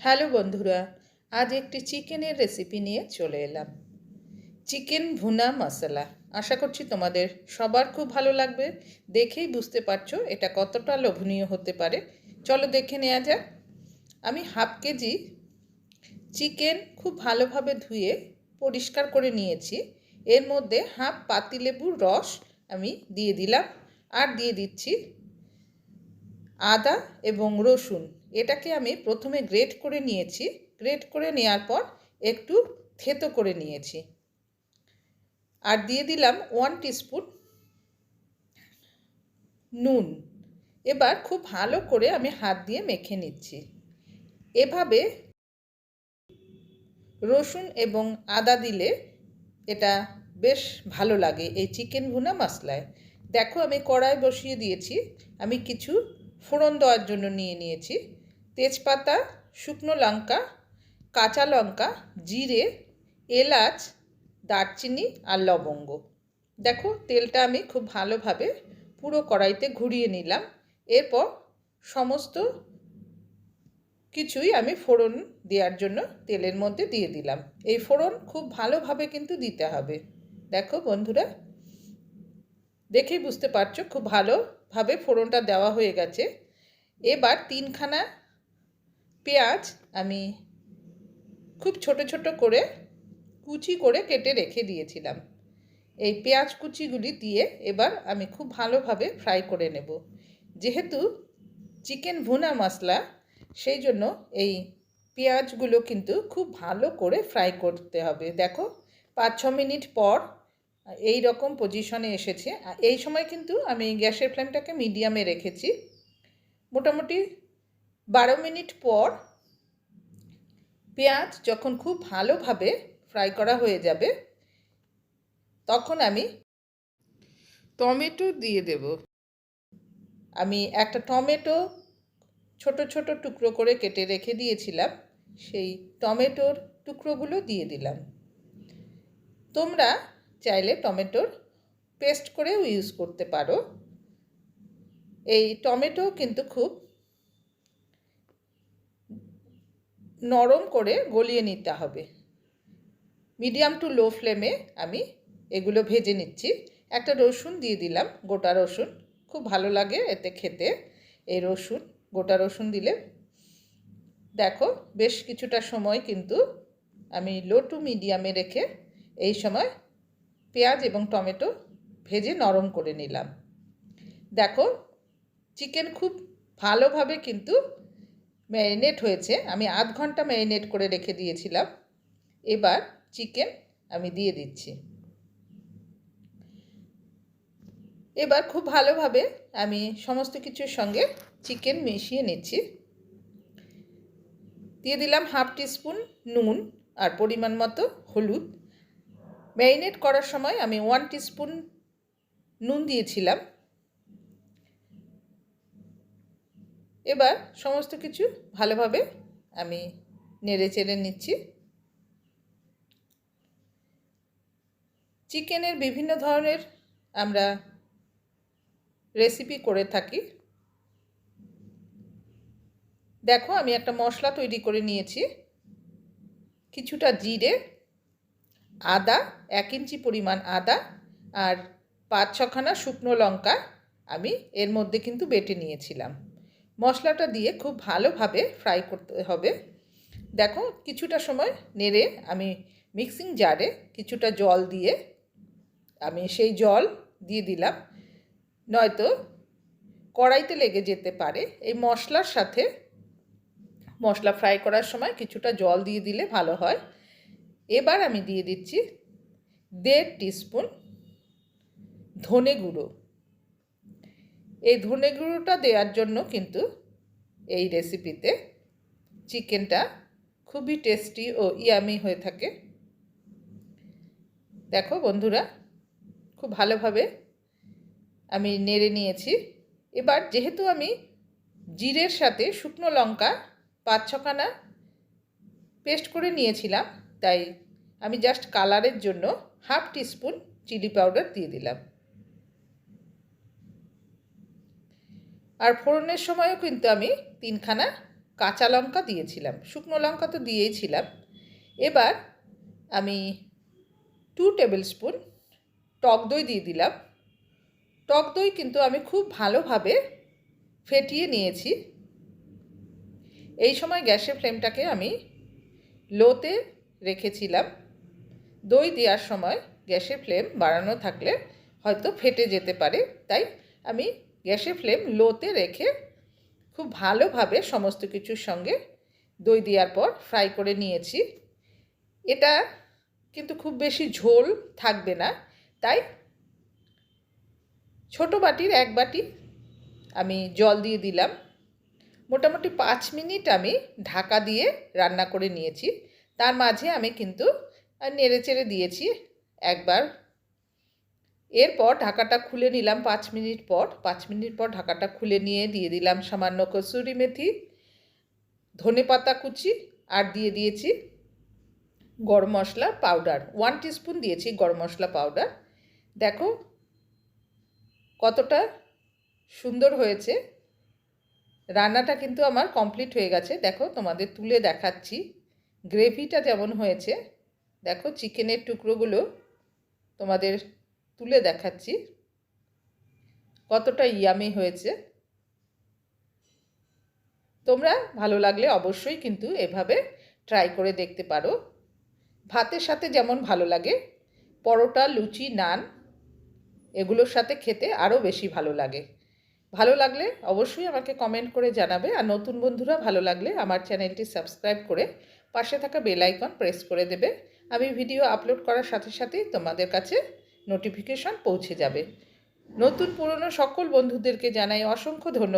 Hello বন্ধুরা, আজ একটি চিকেনের রেসিপি নিয়ে চলে এলাম। চিকেন ভুনা মশলা। আশা করছি তোমাদের সবার খুব ভালো লাগবে। দেখেই বুঝতে পারছ এটা কতটা লোভনীয় হতে পারে। চলো দেখে নেওয়া যাক। আমি হাফ কেজি চিকেন খুব ভালোভাবে ধুয়ে পরিষ্কার করে নিয়েছি। এর মধ্যে হাফ পাতিলেবুর রস আমি দিয়ে দিলাম। আর দিয়ে দিচ্ছি আদা এবং রসুন। এটাকে আমি প্রথমে গ্রেট করে নিয়েছি। গ্রেট করে নেওয়ার পর একটু থেতো করে নিয়েছি। আর দিয়ে দিলাম ওয়ান টিস্পুন নুন। এবার খুব ভালো করে আমি হাত দিয়ে মেখে নিচ্ছি। এভাবে রসুন এবং আদা দিলে এটা বেশ ভালো লাগে এই চিকেন ভুনা মশলায়। দেখো আমি কড়াই বসিয়ে দিয়েছি। আমি কিছু ফোড়ন দেওয়ার জন্য নিয়ে নিয়েছি। তেজপাতা, শুকনো লঙ্কা, কাঁচা লঙ্কা, জিরে, এলাচ, দারচিনি আর লবঙ্গ। দেখো, তেলটা আমি খুব ভালোভাবে পুরো কড়াইতে ঘুরিয়ে নিলাম। এরপর সমস্ত কিছুই আমি ফোড়ন দেওয়ার জন্য তেলের মধ্যে দিয়ে দিলাম। এই ফোড়ন খুব ভালোভাবে কিন্তু দিতে হবে। দেখো বন্ধুরা, দেখেই বুঝতে পারছ, খুব ভালোভাবে ফোড়নটা দেওয়া হয়ে গেছে। এবার তিনখানা পেঁয়াজ আমি খুব ছোট ছোট করে কুচি করে কেটে রেখে দিয়েছিলাম। এই পেঁয়াজ কুচিগুলি দিয়ে এবার আমি খুব ভালোভাবে ফ্রাই করে নেব। যেহেতু চিকেন ভুনা মশলা, সেই জন্য এই পেঁয়াজগুলো কিন্তু খুব ভালো করে ফ্রাই করতে হবে। দেখো, পাঁচ ছ মিনিট পর এই রকম পজিশনে এসেছে। এই সময় কিন্তু আমি গ্যাসের ফ্লেমটাকে মিডিয়ামে রেখেছি। মোটামুটি বারো মিনিট পর পেঁয়াজ যখন খুব ভালোভাবে ফ্রাই করা হয়ে যাবে, তখন আমি টমেটো দিয়ে দেব। আমি একটা টমেটো ছোট ছোট টুকরো করে কেটে রেখে দিয়েছিলাম, সেই টমেটোর টুকরোগুলো দিয়ে দিলাম। তোমরা চাইলে টমেটোর পেস্ট করেও ইউজ করতে পারো। এই টমেটো কিন্তু খুব নরম করে গলিয়ে নিতে হবে। মিডিয়াম টু লো ফ্লেমে আমি এগুলো ভেজে নিচ্ছি। একটা রসুন দিয়ে দিলাম, গোটা রসুন। খুব ভালো লাগে এতে খেতে। এই রসুন, গোটা রসুন দিলে দেখো বেশ কিছুটা সময় কিন্তু আমি লো টু মিডিয়ামে রেখে এই সময় পেঁয়াজ এবং টমেটো ভেজে নরম করে নিলাম। দেখো, চিকেন খুব ভালোভাবে কিন্তু ম্যারিনেট হয়েছে, আমি আধ ঘণ্টা ম্যারিনেট করে রেখে দিয়েছিলাম। এবার চিকেন আমি দিয়ে দিচ্ছি। এবার খুব ভালোভাবে আমি সমস্ত কিছুর সঙ্গে চিকেন মিশিয়ে নিচ্ছি। দিয়ে দিলাম হাফ টিস্পুন নুন আর পরিমাণ মতো হলুদ। ম্যারিনেট করার সময় আমি ওয়ান টিস্পুন নুন দিয়েছিলাম। এবার সমস্ত কিছু ভালোভাবে আমি নেড়ে চেড়ে নিচ্ছি। চিকেনের বিভিন্ন ধরনের আমরা রেসিপি করে থাকি। দেখো আমি একটা মশলা তৈরি করে নিয়েছি। কিছুটা জিরে, আদা, এক ইঞ্চি পরিমাণ আদা আর পাঁচ ছখানা শুকনো লঙ্কা আমি এর মধ্যে কিন্তু বেটে নিয়েছিলাম। মশলাটা দিয়ে খুব ভালোভাবে ফ্রাই করতে হবে। দেখো, কিছুটা সময় নেড়ে আমি মিক্সিং জারে কিছুটা জল দিয়ে আমি সেই জল দিয়ে দিলাম। নয়তো কড়াইতে লেগে যেতে পারে। এই মশলার সাথে মশলা ফ্রাই করার সময় কিছুটা জল দিয়ে দিলে ভালো হয়। এবার আমি দিয়ে দিচ্ছি দেড় টিস্পুন ধনে গুঁড়ো। এই ধনে গুঁড়োটা দেওয়ার জন্য কিন্তু এই রেসিপিতে চিকেনটা খুবই টেস্টি ও ইয়ামি হয়ে থাকে। দেখো বন্ধুরা, খুব ভালোভাবে আমি নেড়ে নিয়েছি। এবার যেহেতু আমি জিরের সাথে শুকনো লঙ্কা পাঁচ ছখানা পেস্ট করে নিয়েছিলাম, তাই আমি জাস্ট কালারের জন্য হাফ টিস্পুন চিলি পাউডার দিয়ে দিলাম। আর ফোড়নের সময়ও কিন্তু আমি তিনখানা কাঁচা লঙ্কা দিয়েছিলাম। শুকনো লঙ্কা তো দিয়েইছিলাম এবার আমি টু টেবিল স্পুন টক দই দিয়ে দিলাম। টক দই কিন্তু আমি খুব ভালোভাবে ফেটিয়ে নিয়েছি। এই সময় গ্যাসের ফ্লেমটাকে আমি লোতে রেখেছিলাম। দই দেওয়ার সময় গ্যাসের ফ্লেম বাড়ানো থাকলে হয়তো ফেটে যেতে পারে। তাই আমি গ্যাসের ফ্লেম লোতে রেখে খুব ভালোভাবে সমস্ত কিছুর সঙ্গে দই দেওয়ার পর ফ্রাই করে নিয়েছি। এটা কিন্তু খুব বেশি ঝোল থাকবে না, তাই ছোট বাটির এক বাটি আমি জল দিয়ে দিলাম। মোটামুটি পাঁচ মিনিট আমি ঢাকা দিয়ে রান্না করে নিয়েছি। তার মাঝে আমি কিন্তু নেড়ে চেড়ে দিয়েছি একবার এরপর ঢাকাটা খুলে নিলাম পাঁচ মিনিট পর। পাঁচ মিনিট পর ঢাকাটা খুলে নিয়ে দিয়ে দিলাম সামান্য কসুরি মেথি, ধনে পাতা কুচি আর দিয়ে দিয়েছি গরম মশলা পাউডার। ওয়ান টিস্পুন দিয়েছি গরম মশলা পাউডার। দেখো কতটা সুন্দর হয়েছে। রান্নাটা কিন্তু আমার কমপ্লিট হয়ে গেছে। দেখো তোমাদের তুলে দেখাচ্ছি। গ্রেভিটা যেমন হয়েছে, দেখো চিকেনের টুকরোগুলো তোমাদের তুলে দেখাচ্ছি। কতটা ইয়ামি হয়েছে। তোমরা ভালো লাগলে অবশ্যই কিন্তু এভাবে ট্রাই করে দেখতে পারো। ভাতের সাথে যেমন ভালো লাগে, পরোটা, লুচি, নান, এগুলোর সাথে খেতে আরও বেশি ভালো লাগে। ভালো লাগলে অবশ্যই আমাকে কমেন্ট করে জানাবে। আর নতুন বন্ধুরা ভালো লাগলে আমার চ্যানেলটি সাবস্ক্রাইব করে পাশে থাকা বেল আইকন প্রেস করে দেবে। আমি ভিডিও আপলোড করার সাথে সাথেই তোমাদের কাছে নোটিফিকেশন পৌঁছে যাবে। নতুন পুরনো সকল বন্ধুদেরকে জানাই অসংখ্য ধন্যবাদ।